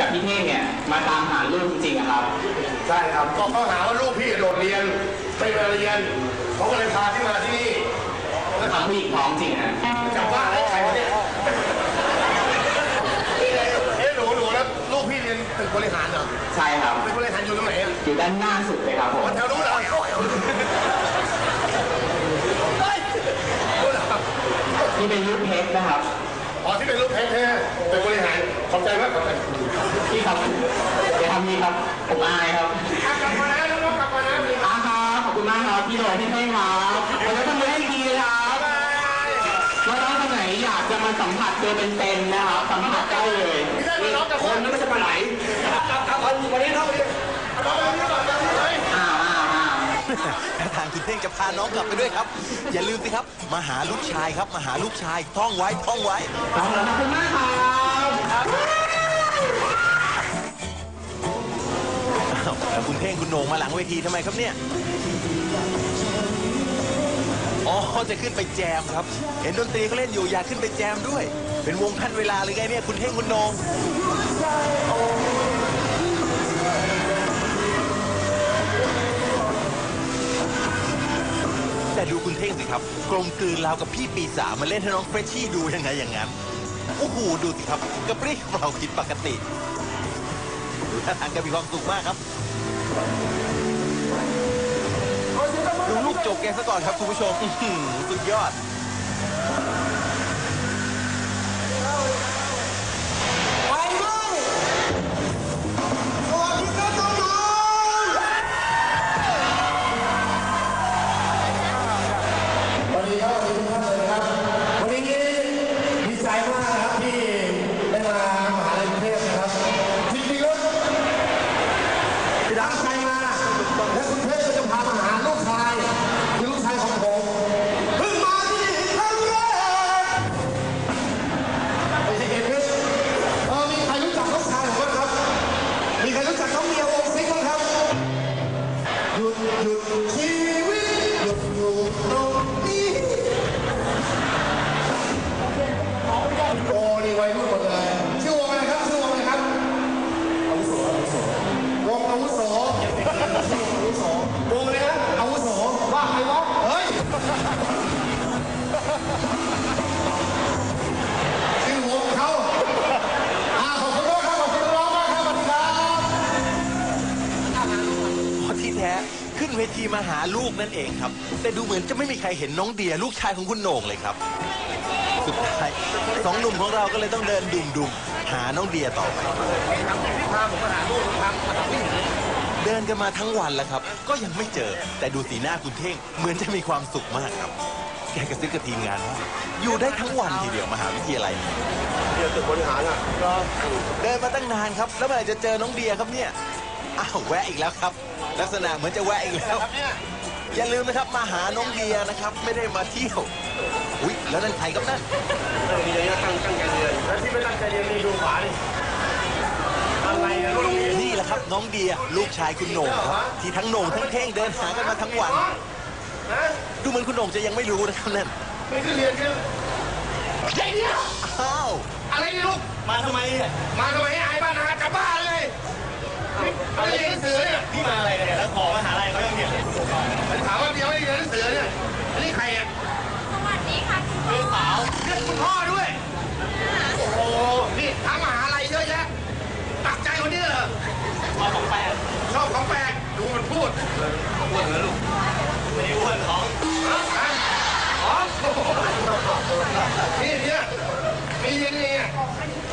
กับพี่เท่งเนี่ยมาตามหาลูกจริงๆอะครับ ใช่ครับก็เขาหาว่าลูกพี่โดดเรียนไม่มาเรียนเขาก็เลยพาที่มาที่นี่ก็ทำผู้หญิงท้องจริงฮะจับว่าไอ้ใครวะเนี่ยเอ๊ะหนูหนูแล้วลูกพี่เรียนตึกบริหารเหรอใช่ครับตึกบริหารอยู่ตรงไหนอะอยู่ด้านหน้าสุดเลยครับผมแถวนู้นเหรอเฮ้ยนู้นเหรอนี่เป็นลูกเพชรนะครับอ๋อที่เป็นลูกเพชรแท้ตึกบริหาร ขอบใจมากขอบใจพี่ครับอย่าทำนี้ครับ ผมอายครับอะกลับมานะน้องๆกลับมานะมีอาครับขอบคุณมากครับพี่โดยพี่เท่งครับผมจะทำมือให้ดีเลยครับน้องๆคนไหนอยากจะมาสัมผัสตัวเป็นๆนะครับสัมผัสได้เลยไม่ได้มาน้องกับคนนั้นไม่ใช่ปลาไหลกลับกลับวันวันนี้น้องวันนี้น้องวันนี้ก่อนน้องวันนี้อ้าวอ้าวอ้าวถ้าทางคุณเท่งจะพาน้องกลับไปด้วยครับ อย่าลืมสิครับ มาหาลูกชายครับ มาหาลูกชายท่องไว้ท่องไว้ขอบคุณมากครับ งคุณโหน่งมาหลังเวทีทำไมครับเนี่ย อ๋อ จะขึ้นไปแจมครับ เห็นดนตรีเขาเล่นอยู่อยากขึ้นไปแจมด้วย เป็นวงท่านเวลาเลยไงเนี่ยคุณเท่งคุณโหนงแต่ดูคุณเท่งสิครับ กลมกลืนราวกับพี่ปีสามมาเล่นให้น้องเฟรชชี่ดูยังไงอย่างนั้น โอ้โห ดูสิครับกระปรี้กระเปร่าผิดปกติดูท่าทางแกมีความสุขมากครับ ดูลูกจบแกซะก่อนครับคุณผู้ชม สุดยอด มาหาลูกนั่นเองครับ แต่ดูเหมือนจะไม่มีใครเห็นน้องเดียลูกชายของคุณโหน่งเลยครับ สุดท้ายสองหนุ่มของเราก็เลยต้องเดินดุมๆหาน้องเดียต่อไปเดินกันมาทั้งวันแล้วครับ ก็ยังไม่เจอ แต่ดูสีหน้าคุณเท่งเหมือนจะมีความสุขมากครับแกกระซิบกับทีมงานว่าอยู่ได้ทั้งวันทีเดียวมหาวิทยาลัยเดี๋ยวตึกบริหารอะเดินมาตั้งนานครับ แล้วเมื่อไหร่จะเจอน้องเดียครับเนี่ย อ้าวแวะอีกแล้วครับ ลักษณะเหมือนจะแวะอีกแล้ว อย่าลืมนะครับมาหาน้องเดียนะครับ ไม่ได้มาเที่ยวอุ๊ยแล้วนั่นใครครับนั่นมีอะไรตั้งตั้งใจเรียนแล้วที่ไม่ตั้งใจเรียนนี่ดูขวาดิอะไรอะลูกนี่นี่แหละครับน้องเดียลูกชายคุณโหน่งครับที่ทั้งโหน่งทั้งเท่งเดินหากันมาทั้งวันนะดูเหมือนคุณโหน่งจะยังไม่รู้นะครับนั่นไม่ขึ้นเรียนกันไอ้เนี่ยอ้าวอะไรเนี่ยลูกมาทำไมเนี่ยมาทำไมให้อายบ้านนาจะบ้า เลยไม่ได้เรียนหนังสือเนี่ยพี่มาอะไรเนี่ยแล้วขอมหาลัยเขายังเนี่ยถามว่าเดียวไม่ได้เรียนหนังสือเนี่ยอันนี้ใครอะสวัสดีค่ะเพื่อนสาวเรียกคุณพ่อด้วย โอ้โหนี่ทั้งมหาลัยเยอะแยะตักใจคนนี้เหรอมาของแปดชอบของแปลกดูมันพูดอ้วนเหรอลูกไม่ได้อ้วนของฮะฮะอ๋อโอ้โหนี่เนี่ยมีเรียนนี่เนี่ย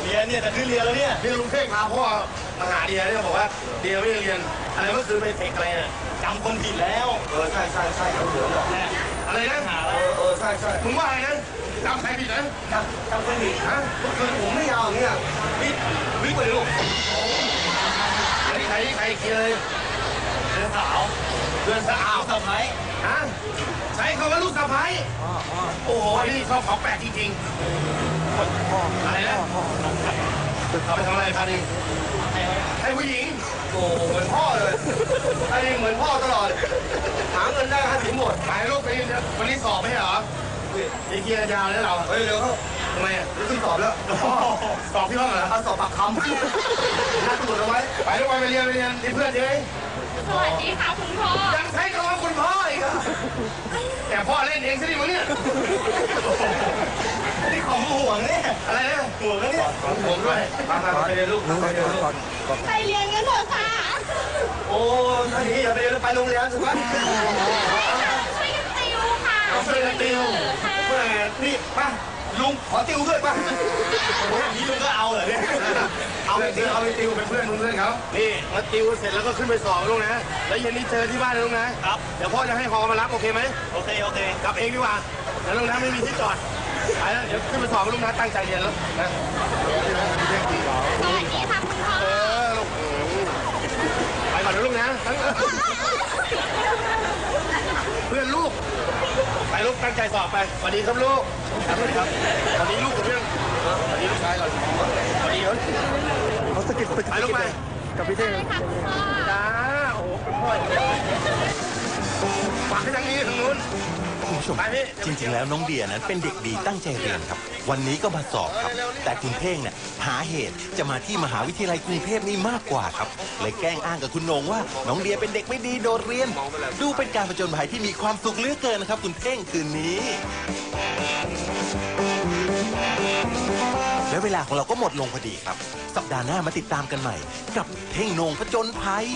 เรียนเนี่ยจะขึ้นเรียนแล้วเนี่ยนี่ลุงเพ่งพาพ่อ มาหาเดียเนี่ยบอกว่าเดียไม่ได้เรียน อะไรเมื่อคืนไปเทคอะไรน่ะจำคนผิดแล้วเออใช่ใช่ใช่เขาเหลืองบอกแน่อะไรนะหาอะไรเออเออใช่ใช่มึงว่าอะไรนะจำใครผิดนะจำจำคนผิดฮะเมื่อคืนผมไม่ยาวอย่างเงี้ยวิทย์วิทย์ไปเลยลูกอันนี้ใครนี่ใครเคลียร์เลยเพื่อนสาวเดือนสะอาเอาวสะพ้ายฮะใช้คำว่าลูกสะพ้ายโอ้โหอันนี้ชอบของแปลกจริงๆอะไรนะ เอาไปทำอะไรพันนี้ให้ผู้หญิงโอ้เหมือนพ่อเลยอันนี้เหมือนพ่อตลอด หาเงินได้ให้ถึงหมดไปลูกไปวันนี้สอบไม่ใช่เหรอไอ้เกียร์ยาวแล้วเราเฮ้ยเร็วเข้าทำไมอะขึ้นสอบแล้ว สอบที่ห้องเหรอเอาสอบปากคำน่าตรวจเอาไว้ ไปลูกไปไปเรียนไปเรียนที่เพื่อนใช่ไหมสวัสดีค่ะคุณพ่อ ยังใช้คำว่าคุณพ่ออีกอะแต่พ่อเล่นเองซะดิมั้งเนี่ย นี่ของห่วงเนี่ย อะไรเนี่ย ห่วงนะเนี่ยห่วงด้วยมามาไปเรียนลูกไปเรียนลูกไปเรียนกันเถอะค่ะ โอ้ท่านนี้อย่าไปเรียนไปโรงเรียนสิวะช่วยกันติวค่ะเอาช่วยกันติวค่ะเพื่อนี่ป่ะลุงขอติวด้วยป่ะโอ้ยนี่ลุงก็เอาเหรอเนี่ย เอาไปติวเอาไปติวเป็นเพื่อนมึงเพื่อนเขานี่มาติวเสร็จแล้วก็ขึ้นไปสอบลุงนะ แล้วเย็นนี้เจอที่บ้านนะลุงนะ ครับ เดี๋ยวพ่อจะให้ฮอมารับโอเคไหมโอเคโอเค กลับเองดีกว่าแล้วลุงนะไม่มีที่จอด ไปแล้วเดี๋ยวขึ้นไปสอบลุงนะตั้งใจเรียนแล้วนะสวัสดีค่ะคุณพ่อเออลูกไปก่อนนะลูกนะทั้งเพื่อนลูก ไปลูกตั้งใจสอบไปสวัสดีครับลูกครับสวัสดีครับสวัสดีลูกกับเพื่อนสวัสดีลูกชายก่อนสวัสดีครับเขาสกิดไปลูกไปกับพี่เท่งใช่ค่ะคุณพ่อจ้าโอ้โหเป็นพ่ออย่างนี้ฝากให้ทางนี้ทางนู้น คุณผู้ชมจริงๆ แล้วน้องเดียนั้นเป็นเด็กดีตั้งใจเรียนครับ วันนี้ก็มาสอบครับ แต่คุณเพ่งเนี่ยหาเหตุจะมาที่มหาวิทยาลัยกรุงเทพนี่มากกว่าครับเลยแกล้งอ้างกับคุณนงว่า น้องเดียเป็นเด็กไม่ดีโดดเรียน ดูเป็นการผจญภัยที่มีความสุขเหลือเกินนะครับ คุณเพ่งคืนนี้ และเวลาของเราก็หมดลงพอดีครับ สัปดาห์หน้ามาติดตามกันใหม่ กับเท่งนงผจญภัย